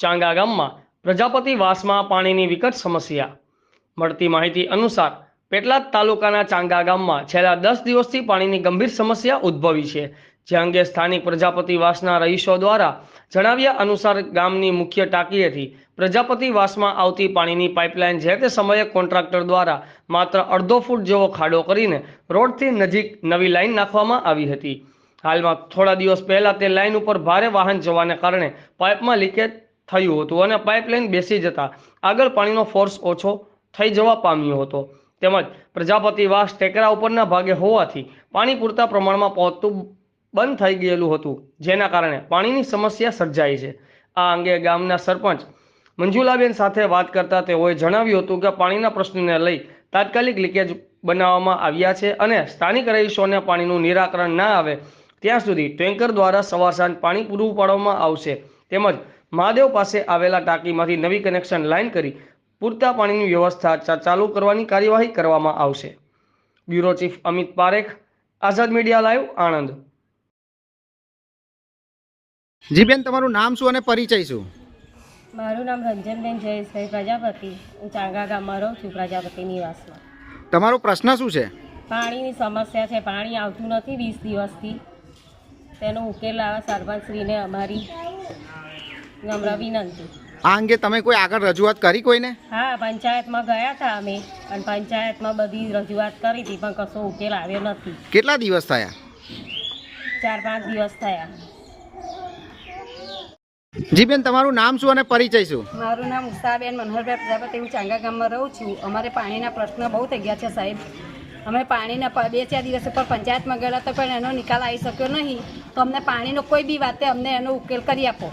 ચાંગા ગામમાં પ્રજાપતિ વાસમાં પાણીની વિકટ સમસ્યા. મળતી માહિતી અનુસાર પેટલાદ તાલુકાના ચાંગા ગામમાં છેલ્લા દસ દિવસથી પાણીની ગંભીર સમસ્યા ઉદ્ભવી છે, જે અંગે સ્થાનિક પ્રજાપતિ વાસના રહીશો દ્વારા જણાવ્યા અનુસાર ગામની મુખ્ય ટાંકીએથી પ્રજાપતિ વાસમાં આવતી પાણીની પાઇપલાઇન જે તે સમયે કોન્ટ્રાક્ટર દ્વારા માત્ર અડધો ફૂટ જેવો ખાડો કરીને રોડથી નજીક નવી લાઇન નાખવામાં આવી હતી. હાલમાં થોડા દિવસ પહેલા તે લાઇન ઉપર ભારે વાહન જવાને કારણે પાઇપમાં લીકેજ થયું હતું અને પાઇપલાઇન બેસી જતા આગળ પાણીનો ફોર્સ ઓછો થઈ જવા પામ્યો હતો. તેમજ પ્રજાપતિ વાસ ટેકરા ઉપરના ભાગે હોવાથી પાણી પૂરતા પ્રમાણમાં પહોંચતું બંધ થઈ ગયેલું હતું, જેના કારણે પાણીની સમસ્યા સર્જાઈ છે. આ અંગે ગામના સરપંચ મંજુલાબેન સાથે વાત કરતા તેઓએ જણાવ્યું હતું કે પાણીના પ્રશ્નને લઈ તાત્કાલિક લીકેજ બનાવવામાં આવ્યા છે અને સ્થાનિક રહીશોને પાણીનું નિરાકરણ ના આવે, ત્યાં સુધી ટેન્કર દ્વારા સવાર સાંજ પાણી પૂરું પાડવામાં આવશે. તેમજ મહાદેવ પાસે આવેલા ટાંકીમાંથી નવી કનેક્શન લાઇન કરી પૂરતા પાણીની વ્યવસ્થા ચાલુ કરવાની કાર્યવાહી કરવામાં આવશે. Bureau chief Amit Parekh Azad media live Anand. જી બેન તમારું નામ શું અને પરિચય શું? મારું નામ રંજનબેન જયેશભાઈ પ્રજાપતિ. હું ચાંગા ગામમાં રહું છું પ્રજાપતિ નિવાસમાં. તમારો પ્રશ્ન શું છે? પાણીની સમસ્યા છે. પાણી આવતું નથી વીસ દિવસથી. તેનો ઉકેલ લાવવા સરપંચશ્રીને અમારી નમ્ર વિનંતી. આ અંગે તમે કોઈ આગળ રજૂઆત કરી કોઈને? હા પંચાયતમાં ગયા હતા અમે. અને પંચાયતમાં બધી રજૂઆત કરી હતી પણ કશો ઉકેલ આવ્યો નથી. કેટલા દિવસ થયા? ચાર પાંચ દિવસ થયા. જી બેન તમારું નામ શું અને પરિચય શું? મારું નામ ઉષાબેન મનોહરભાઈ પ્રજાપતિ. હું ચાંગા ગામમાં રહું છું. અમારે પાણીના પ્રશ્ન બહુ થઈ ગયા છે સાહેબ. અમે પાણીના બે ચાર દિવસ ઉપર પંચાયતમાં ગયેલા તો પણ એનો નિકાલ આવી શક્યો નહીં. તો અમને પાણીનો કોઈ બી વાતે અમને એનો ઉકેલ કરી આપો.